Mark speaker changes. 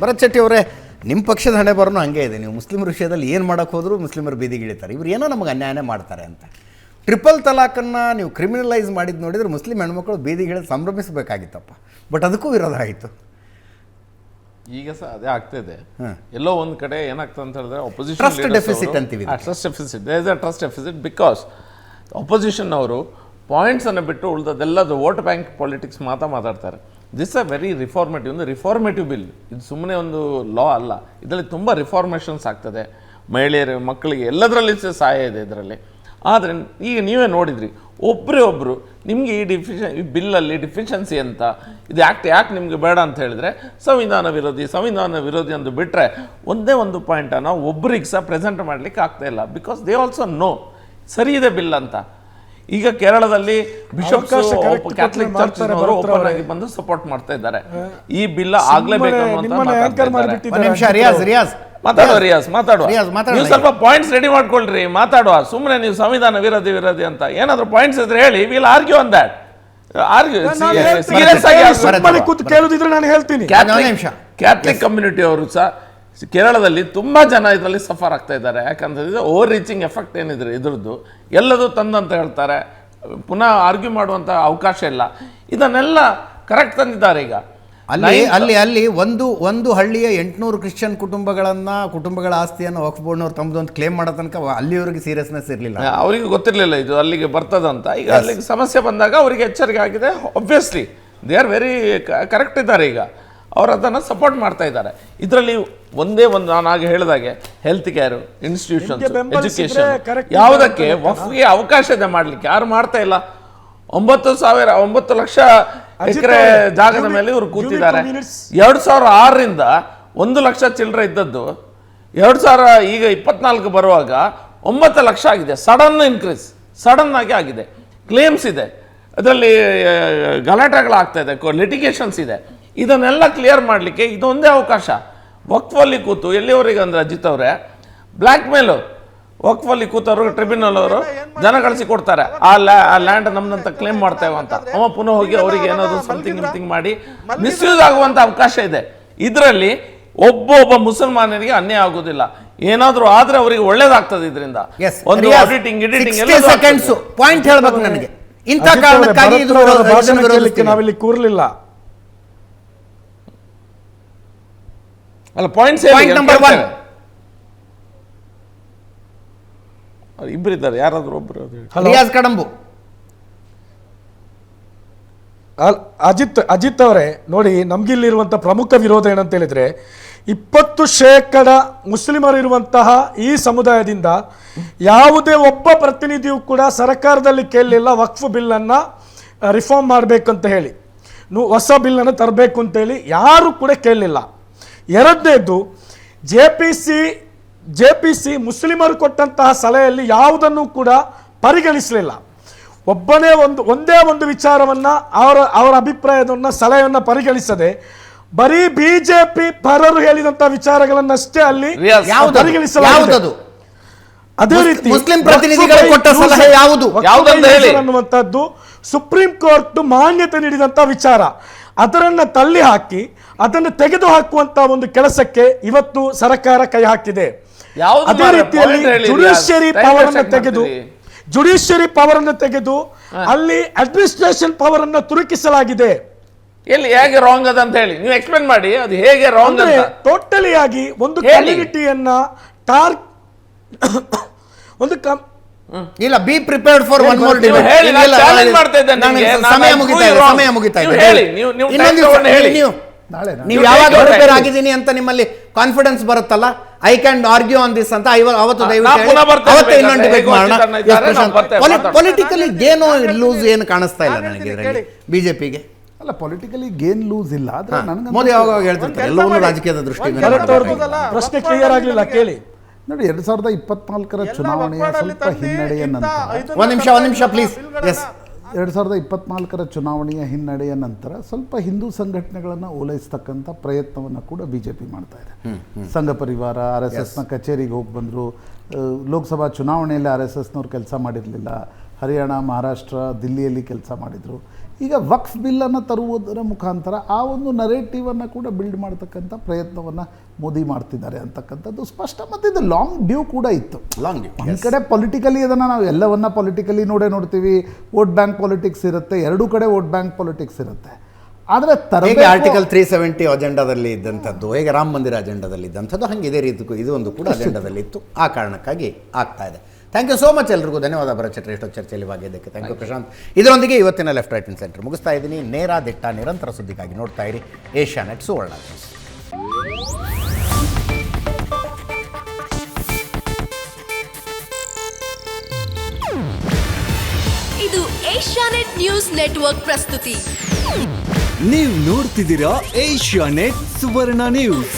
Speaker 1: ಭರತ್ ಶೆಟ್ಟಿ ಅವರೇ ನಿಮ್ಮ ಪಕ್ಷದ ಹಣೆ ಬರೋನು ಹಂಗೆ ಇದೆ. ನೀವು ಮುಸ್ಲಿಮರ ವಿಷಯದಲ್ಲಿ ಏನು ಮಾಡೋಕ್ಕೆ ಹೋದರೂ ಮುಸ್ಲಿಮರು ಬೀದಿಗಿಳಿತಾರೆ ಇವರು ಏನೋ ನಮಗೆ ಅನ್ಯಾಯನೇ ಮಾಡ್ತಾರೆ ಅಂತ. ಟ್ರಿಪಲ್ ತಲಾಖನ್ನು ನೀವು ಕ್ರಿಮಿನಲೈಸ್ ಮಾಡಿದ್ದು ನೋಡಿದರೆ ಮುಸ್ಲಿಂ ಹೆಣ್ಮಕ್ಳು ಬೀದಿಗಿಳಿದು ಸಂಭ್ರಮಿಸಬೇಕಾಗಿತ್ತಪ್ಪ. ಬಟ್ ಅದಕ್ಕೂ ವಿರೋಧ ಆಯಿತು.
Speaker 2: ಈಗ ಸಹ ಅದೇ ಆಗ್ತಿದೆ
Speaker 1: ಇದೆ.
Speaker 2: ಎಲ್ಲೋ ಒಂದು ಕಡೆ ಏನಾಗ್ತದೆ ಅಂತ ಹೇಳಿದ್ರೆ
Speaker 1: ಅಪೋಸಿಷನ್ ಟ್ರಸ್ಟ್ ಡೆಫಿಸಿಟ್ ಅಂತೀವಿ
Speaker 2: trust deficit there uh trust deficit because opposition ಅವರು ಪಾಯಿಂಟ್ಸನ್ನು ಬಿಟ್ಟು ಉಳಿದದೆಲ್ಲದು ವೋಟ್ ಬ್ಯಾಂಕ್ ಪಾಲಿಟಿಕ್ಸ್ ಮಾತ್ರ ಮಾತಾಡ್ತಾರೆ. ದಿಸ್ ಅ ವೆರಿ ರಿಫಾರ್ಮೇಟಿವ್ ಒಂದು ರಿಫಾರ್ಮೇಟಿವ್ ಬಿಲ್ ಇದು ಸುಮ್ಮನೆ ಒಂದು ಲಾ ಅಲ್ಲ. ಇದರಲ್ಲಿ ತುಂಬ ರಿಫಾರ್ಮೇಷನ್ಸ್ ಆಗ್ತದೆ. ಮಹಿಳೆಯರು, ಮಕ್ಕಳಿಗೆ ಎಲ್ಲದರಲ್ಲಿ ಸಹ ಸಹಾಯ ಇದೆ ಇದರಲ್ಲಿ. ಆದರೆ ಈಗ ನೀವೇ ನೋಡಿದ್ರಿ ಒಬ್ಬರೇ ಒಬ್ಬರು ನಿಮಗೆ ಈ ಡಿಫಿಷನ್ ಈ ಬಿಲ್ಲಲ್ಲಿ ಡಿಫಿಷನ್ಸಿ ಅಂತ, ಇದು ಆ್ಯಕ್ಟ್ ಯಾಕೆ ನಿಮಗೆ ಬೇಡ ಅಂತ ಹೇಳಿದ್ರೆ, ಸಂವಿಧಾನ ವಿರೋಧಿ ಸಂವಿಧಾನ ವಿರೋಧಿ ಅಂತ ಬಿಟ್ಟರೆ ಒಂದೇ ಒಂದು ಪಾಯಿಂಟನ್ನು ಒಬ್ಬರಿಗೆ ಸಹ ಪ್ರೆಸೆಂಟ್ ಮಾಡಲಿಕ್ಕೆ ಇಲ್ಲ. ಬಿಕಾಸ್ ದೇ ಆಲ್ಸೋ ನೋ ಸರಿ ಇದೆ ಬಿಲ್ ಅಂತ. ಈಗ ಕೇರಳದಲ್ಲಿ
Speaker 3: ಬಿಷಪ್
Speaker 2: ಕ್ಯಾಥಲಿಕ್ ಚರ್ಚ್ ಓಪನ್ ಆಗಿ ಬಂದು ಸಪೋರ್ಟ್ ಮಾಡ್ತಾ ಇದ್ದಾರೆ. ಈ ಬಿಲ್ ಆಗ್ಲೇಬೇಕು
Speaker 1: ರಿಯಾಜ್ ರಿಯಾಜ್.
Speaker 2: ಮಾತಾಡುವ ರಿಯಾಸ್ ಮಾತಾಡುವ. ನೀವು ಸ್ವಲ್ಪ ಪಾಯಿಂಟ್ಸ್ ರೆಡಿ ಮಾಡ್ಕೊಳ್ರಿ ಮಾತಾಡುವ. ಸುಮ್ಮನೆ ನೀವು ಸಂವಿಧಾನ ವಿರೋಧಿ ವಿರೋಧಿ ಅಂತ. ಏನಾದ್ರು ಪಾಯಿಂಟ್ಸ್ ಇದ್ರೆ ಹೇಳಿ will argue on that argue. Serious ಆಗಿ
Speaker 3: ಸುಮ್ಮನೆ ಕೂತು ಕೇಳುದಿದ್ರೆ ನಾನು ಹೇಳ್ತೀನಿ.
Speaker 2: ಕ್ಯಾಥಲಿಕ್ ಕಮ್ಯುನಿಟಿ ಅವರು ಸಹ ಕೇರಳದಲ್ಲಿ ತುಂಬ ಜನ ಇದರಲ್ಲಿ ಸಫರ್ ಆಗ್ತಾ ಇದ್ದಾರೆ. ಯಾಕಂತಂದರೆ ಓವರ್ ರೀಚಿಂಗ್ ಎಫೆಕ್ಟ್ ಏನಿದ್ರೆ ಇದ್ರದ್ದು. ಎಲ್ಲದೂ ತಂದಂತ ಹೇಳ್ತಾರೆ. ಪುನಃ ಆರ್ಗ್ಯೂ ಮಾಡುವಂಥ ಅವಕಾಶ ಇಲ್ಲ. ಇದನ್ನೆಲ್ಲ ಕರೆಕ್ಟ್ ತಂದಿದ್ದಾರೆ ಈಗ.
Speaker 1: ಅಲ್ಲಿ ಅಲ್ಲಿ ಅಲ್ಲಿ ಒಂದು ಒಂದು ಹಳ್ಳಿಯ ಎಂಟುನೂರು ಕ್ರಿಶ್ಚಿಯನ್ ಕುಟುಂಬಗಳನ್ನು ಕುಟುಂಬಗಳ ಆಸ್ತಿಯನ್ನು ವಕ್ಫ್ ಬೋರ್ಡ್ನವ್ರು ತಮ್ಮದು ಅಂತ ಕ್ಲೇಮ್ ಮಾಡೋ ತನಕ ಅಲ್ಲಿವರೆಗೆ ಸೀರಿಯಸ್ನೆಸ್ ಇರಲಿಲ್ಲ.
Speaker 2: ಅವರಿಗೆ ಗೊತ್ತಿರಲಿಲ್ಲ ಇದು ಅಲ್ಲಿಗೆ ಬರ್ತದಂತ ಈಗ ಅಲ್ಲಿಗೆ ಸಮಸ್ಯೆ ಬಂದಾಗ ಅವರಿಗೆ ಎಚ್ಚರಿಕೆ ಆಗಿದೆ. Obviously they are very correct ಇದ್ದಾರೆ ಈಗ. ಅವರು ಅದನ್ನು ಸಪೋರ್ಟ್ ಮಾಡ್ತಾ ಇದ್ದಾರೆ. ಇದರಲ್ಲಿ ಒಂದೇ ಒಂದು ನಾನು ಆಗ ಹೇಳಿದಾಗೆ ಹೆಲ್ತ್ ಕೇರ್
Speaker 3: ಇನ್ಸ್ಟಿಟ್ಯೂಷನ್
Speaker 2: ಎಜುಕೇಶನ್ ಯಾವುದಕ್ಕೆ ವಫ್ಗೆ ಅವಕಾಶ ಇದೆ ಮಾಡ್ಲಿಕ್ಕೆ ಯಾರು ಮಾಡ್ತಾ ಇಲ್ಲ. ಒಂಬತ್ತು ಸಾವಿರ ಒಂಬತ್ತು ಲಕ್ಷ ಎಕರೆ ಜಾಗದ ಮೇಲೆ ಇವರು ಕೂತಿದ್ದಾರೆ. ಎರಡು ಸಾವಿರ ಆರರಿಂದ ಒಂದು ಲಕ್ಷ ಚಿಲ್ಲರೆ ಇದ್ದದ್ದು ಎರಡು ಸಾವಿರ ಈಗ ಇಪ್ಪತ್ನಾಲ್ಕು ಬರುವಾಗ ಒಂಬತ್ತು ಲಕ್ಷ ಆಗಿದೆ. ಸಡನ್ ಇನ್ಕ್ರೀಸ್ ಸಡನ್ ಆಗಿ ಆಗಿದೆ. ಕ್ಲೇಮ್ಸ್ ಇದೆ. ಅದರಲ್ಲಿ ಗಲಾಟೆಗಳಾಗ್ತಾ ಇದೆ ಲಿಟಿಗೇಷನ್ಸ್ ಇದೆ. ಇದನ್ನೆಲ್ಲ ಕ್ಲಿಯರ್ ಮಾಡಲಿಕ್ಕೆ ಇದೊಂದೇ ಅವಕಾಶ. ವಕ್ಫಲ್ಲಿ ಕೂತು ಎಲ್ಲಿವರೆಗೆ ಅಂದ್ರೆ ಅಜಿತ್ ಅವರೇ? ಬ್ಲ್ಯಾಕ್ ಮೇಲು ವಕ್ಫಲ್ಲಿ ಕೂತವ್ರು ಟ್ರಿಬ್ಯುನಲ್ ಅವರು ಜನ ಕಳಿಸಿ ಕೊಡ್ತಾರೆ ಆ ಲ್ಯಾ ಆ ಲ್ಯಾಂಡ್ ನಮ್ದಂತ ಕ್ಲೇಮ್ ಮಾಡ್ತೇವೆ ಅಂತ ಅವ ಪುನಃ ಹೋಗಿ ಅವರಿಗೆ ಏನಾದರೂ ಸಮಥಿಂಗ್ ಸಮಥಿಂಗ್ ಮಾಡಿ ಮಿಸ್ಯೂಸ್ ಆಗುವಂತ ಅವಕಾಶ ಇದೆ. ಇದರಲ್ಲಿ ಒಬ್ಬೊಬ್ಬ ಮುಸಲ್ಮಾನರಿಗೆ ಅನ್ಯಾಯ ಆಗುದಿಲ್ಲ. ಏನಾದರೂ ಆದ್ರೆ ಅವರಿಗೆ ಒಳ್ಳೇದಾಗ್ತದೆ ಇದರಿಂದ.
Speaker 1: ಎಸ್
Speaker 2: ಒಂದು ಆಡಿಟಿಂಗ್ ಎಡಿಟಿಂಗ್
Speaker 1: ಸೆಕೆಂಡ್ಸ್ ಪಾಯಿಂಟ್ ಹೇಳ್ಬೇಕು ನನಗೆ. ಇಂಥ ಕಾರಣಕ್ಕಾಗಿ ನಾವಿಲ್ಲಿ
Speaker 3: ಭರತ್ ಅವರ
Speaker 1: ವಿರೋಧ-
Speaker 3: ಭಾಷಣ
Speaker 1: ಇದನ್ನು
Speaker 3: ಕೇಳಲಿಕ್ಕೆ
Speaker 1: ವಿರೋಧಿಸ್ತೀವಿ.
Speaker 3: ನಾವಿಲ್ಲಿ ಕೂರ್ಲಿಲ್ಲ
Speaker 2: ಅಲ್ಲ ಪಾಯಿಂಟ್ಸ್
Speaker 1: Point number one.
Speaker 2: ಇಬ್ಬರಿದ್ದಾರೆ ಯಾರಾದ್ರೂ.
Speaker 3: Hello?
Speaker 1: ರಿಯಾಜ್ ಕಡಂಬು
Speaker 3: ಅಲ್- ಅಜಿತ್ ಅಜಿತ್ ಅವರೇ ನೋಡಿ ನಮಗಿಲ್ಲಿರುವಂಥ ಪ್ರಮುಖ ವಿರೋಧ ಏನಂತ ಹೇಳಿದ್ರೆ ಇಪ್ಪತ್ತು ಶೇಕಡ ಮುಸ್ಲಿಮರಿರುವಂತಹ ಈ ಸಮುದಾಯದಿಂದ ಯಾವುದೇ ಒಬ್ಬ ಪ್ರತಿನಿಧಿಯೂ ಕೂಡ ಸರ್ಕಾರದಲ್ಲಿ ಕೇಳಲಿಲ್ಲ ವಕ್ಫ್ ಬಿಲ್ಲನ್ನು ರಿಫಾರ್ಮ್ ಮಾಡಬೇಕಂತ ಹೇಳಿ ನು- ಹೊಸ ಬಿಲ್ಲನ್ನು ತರಬೇಕು ಅಂತೇಳಿ ಯಾರು ಕೂಡ ಕೇಳಲಿಲ್ಲ ಎರಡನೇದು J P C J P C ಮುಸ್ಲಿಮರು ಕೊಟ್ಟಂತಹ ಸಲಹೆಯಲ್ಲಿ ಯಾವುದನ್ನು ಕೂಡ ಪರಿಗಣಿಸಲಿಲ್ಲ. ಒಬ್ಬನೇ ಒಂದು ಒಂದೇ ಒಂದು ವಿಚಾರವನ್ನ ಅವರ ಅವರ ಅಭಿಪ್ರಾಯದನ್ನ ಸಲಹೆಯನ್ನ ಪರಿಗಣಿಸದೆ ಬರೀ ಬಿಜೆಪಿ ಪರರು ಹೇಳಿದಂತಹ ವಿಚಾರಗಳನ್ನಷ್ಟೇ ಅಲ್ಲಿ? ಪರಿಗಣಿಸಲಾಗಿದೆ. ಅದೇ ರೀತಿ
Speaker 1: ಮುಸ್ಲಿಂ ಪ್ರತಿನಿಧಿಗಳು ಕೊಟ್ಟ ಸಲಹೆ ಯಾವುದು?
Speaker 3: ಅನ್ನುವಂಥದ್ದು ಸುಪ್ರೀಂ ಕೋರ್ಟ್ ಮಾನ್ಯತೆ ನೀಡಿದಂತ ವಿಚಾರ. ಅದರನ್ನ ತಳ್ಳಿ ಹಾಕಿ ಅದನ್ನು ತೆಗೆದು ಹಾಕುವಂತ ಒಂದು ಕೆಲಸಕ್ಕೆ ಇವತ್ತು ಸರ್ಕಾರ ಕೈ ಹಾಕಿದೆ. ಅದೇ ರೀತಿಯಲ್ಲಿ ಜುಡಿಷಿಯರಿ ಪವರ್ ಅನ್ನು ತೆಗೆದು? ಜುಡಿಷಿಯರಿ ಪವರ್ ಅನ್ನು ತೆಗೆದು ಅಲ್ಲಿ ಅಡ್ಮಿನಿಸ್ಟ್ರೇಷನ್ ಪವರ್ ಅನ್ನು ತುರುಕಿಸಲಾಗಿದೆ.
Speaker 2: ಎಲ್ಲಿ ಹೇಗೆ ರಾಂಗ್ ಅದ ಅಂತ ಹೇಳಿ. ನೀವು ಎಕ್ಸ್ಪ್ಲೇನ್ ಮಾಡಿ ಅದು ಹೇಗೆ ರಾಂಗ್ ಅಂತ.
Speaker 3: ಟೋಟಲಿ ಆಗಿ ಒಂದು. ಕಮ್ಯುನಿಟಿಯನ್ನ ಟಾರ್ ಒಂದು
Speaker 1: ಇಲ್ಲ be prepared for one more
Speaker 2: debate
Speaker 1: ಸಮಯ ಮುಗಿತಾ ಇದೆ ಸಮಯ ಮುಗಿತಾ ಇದೆ.
Speaker 2: ನೀವು ಹೇಳಿ, ನೀವು-
Speaker 1: ಇನ್ನೊಂದು
Speaker 2: ಹೇಳಿ.
Speaker 1: ನೀವು
Speaker 4: ನಾಳೆ
Speaker 1: ನೀವು
Speaker 2: ನೀವು
Speaker 1: ಯಾವಾಗ ಪ್ರಿಪೇರ್ ಆಗಿದ್ದೀನಿ ಅಂತ ನಿಮ್ಮಲ್ಲಿ ಕಾನ್ಫಿಡೆನ್ಸ್ ಬರುತ್ತಲ್ಲ? I can argue on this ಅಂತ ಅವತ್ತು ದಯವಿಟ್ಟು. ಇನ್ನೊಂದು ಡಿಬೇಟ್ ಮಾಡೋಣ. ಪೊಲಿಟಿಕಲಿ ಗೇನ್ ಲೂಸ್ ಏನು ಕಾಣಿಸ್ತಾ ಇಲ್ಲ ನನಗೆ ಬಿಜೆಪಿಗೆ
Speaker 4: ಅಲ್ಲ ಪೊಲಿಟಿಕಲಿ ಗೇನ್ ಲೂಸ್ ಇಲ್ಲ. ಆದ್ರೆ ನನಗೆ
Speaker 1: ಮೋದಿ ಯಾವಾಗ ಹೇಳ್ತಿರ್ತಾರೆ? ಎಲ್ಲವನ್ನೂ ರಾಜಕೀಯದ ದೃಷ್ಟಿಯಿಂದ
Speaker 3: ಪ್ರಶ್ನೆ ಕ್ಲಿಯರ್ ಆಗಲಿಲ್ಲ ಕೇಳಿ.
Speaker 4: ನೋಡಿ ಎರಡ್ ಸಾವಿರದ ಇಪ್ಪತ್ನಾಲ್ಕರ ಚುನಾವಣೆಯ ಸ್ವಲ್ಪ ಹಿನ್ನಡೆಯ ನಂತರ.
Speaker 1: ಒಂದ್ ನಿಮಿಷ ಒಂದ್ ನಿಮಿಷ ಪ್ಲೀಸ್ ಎಸ್
Speaker 4: ಎರಡ್ ಸಾವಿರದ ಇಪ್ಪತ್ನಾಲ್ಕರ ಚುನಾವಣೆಯ ಹಿನ್ನಡೆಯ ನಂತರ ಸ್ವಲ್ಪ ಹಿಂದೂ ಸಂಘಟನೆಗಳನ್ನು ಓಲೈಸ್ತಕ್ಕಂಥ ಪ್ರಯತ್ನವನ್ನು ಕೂಡ ಬಿಜೆಪಿ ಮಾಡ್ತಾ ಇದೆ. ಸಂಘ ಪರಿವಾರ ಆರ್ ಎಸ್ನ ಕಚೇರಿಗೆ ಹೋಗಿ ಬಂದರು. ಲೋಕಸಭಾ ಚುನಾವಣೆಯಲ್ಲಿ ಆರ್ ಎಸ್ ಎಸ್ನವ್ರು ಕೆಲಸ ಮಾಡಿರಲಿಲ್ಲ. ಹರಿಯಾಣ ಮಹಾರಾಷ್ಟ್ರ ದಿಲ್ಲಿಯಲ್ಲಿ ಕೆಲಸ ಮಾಡಿದರು. ಈಗ ವಕ್ಫ್ ಬಿಲ್ಲನ್ನು ತರುವುದರ ಮುಖಾಂತರ ಆ ಒಂದು ನರೇಟಿವನ್ನು ಕೂಡ ಬಿಲ್ಡ್ ಮಾಡ್ತಕ್ಕಂಥ ಪ್ರಯತ್ನವನ್ನು ಮೋದಿ ಮಾಡ್ತಿದ್ದಾರೆ ಅಂತಕ್ಕಂಥದ್ದು ಸ್ಪಷ್ಟ. ಮತ್ತು ಇದು ಲಾಂಗ್ ಡ್ಯೂ ಕೂಡ ಇತ್ತು.
Speaker 1: ಲಾಂಗ್ ಡ್ಯೂ
Speaker 4: ಒಂದು ಕಡೆ ಪೊಲಿಟಿಕಲಿ ಅದನ್ನು ನಾವು ಎಲ್ಲವನ್ನ ಪೊಲಿಟಿಕಲಿ ನೋಡೇ ನೋಡ್ತೀವಿ. ವೋಟ್ ಬ್ಯಾಂಕ್ ಪಾಲಿಟಿಕ್ಸ್ ಇರುತ್ತೆ. ಎರಡೂ ಕಡೆ ವೋಟ್ ಬ್ಯಾಂಕ್ ಪಾಲಿಟಿಕ್ಸ್ ಇರುತ್ತೆ. ಆದರೆ ತರಬೇತಿ
Speaker 1: ಆರ್ಟಿಕಲ್ ತ್ರೀ ಸೆವೆಂಟಿ ಅಜೆಂಡಾದಲ್ಲಿ ಇದ್ದಂಥದ್ದು ಹೇಗೆ ರಾಮ ಮಂದಿರ ಅಜೆಂಡಾದಲ್ಲಿ ಇದ್ದಂಥದ್ದು ಹಂಗೆ ಇದೇ ರೀತಿ ಇದು ಒಂದು ಕೂಡ ಅಜೆಂಡಾದಲ್ಲಿ ಇತ್ತು. ಆ ಕಾರಣಕ್ಕಾಗಿ ಆಗ್ತಾ ಇದೆ. ಥ್ಯಾಂಕ್ ಯು ಸೋ ಮಚ್ ಎಲ್ರಿಗೂ. ಧನ್ಯವಾದ ಭರಚಟ್ರಿ ಎಷ್ಟೋ ಚರ್ಚೆಯಲ್ಲಿ ಭಾಗಿದ್ದಕ್ಕೆ ಥ್ಯಾಂಕ್ ಯು ಪ್ರಶಾಂತ್. ಇದರೊಂದಿಗೆ ಇವತ್ತಿನ ಲೆಫ್ಟ್ ರೈಟ್ ಇನ್ ಸೆಂಟರ್ ಮುಗಿಸ್ತಾ ಇದ್ದೀನಿ. ನೇರ ದಿಟ್ಟ ನಿರಂತರ ಸುದ್ದಿಗಾಗಿ ನೋಡ್ತಾ ಇರಿ. ಏಷ್ಯಾ ನೆಟ್ ಸುವರ್ಣ
Speaker 5: ಇದು ಏಷ್ಯಾ ನೆಟ್ ನ್ಯೂಸ್ ನೆಟ್ವರ್ಕ್ ಪ್ರಸ್ತುತಿ.
Speaker 6: ನೀವು ನೋಡ್ತಿದ್ದೀರಾ ಏಷ್ಯಾ ನೆಟ್ ಸುವರ್ಣ ನ್ಯೂಸ್.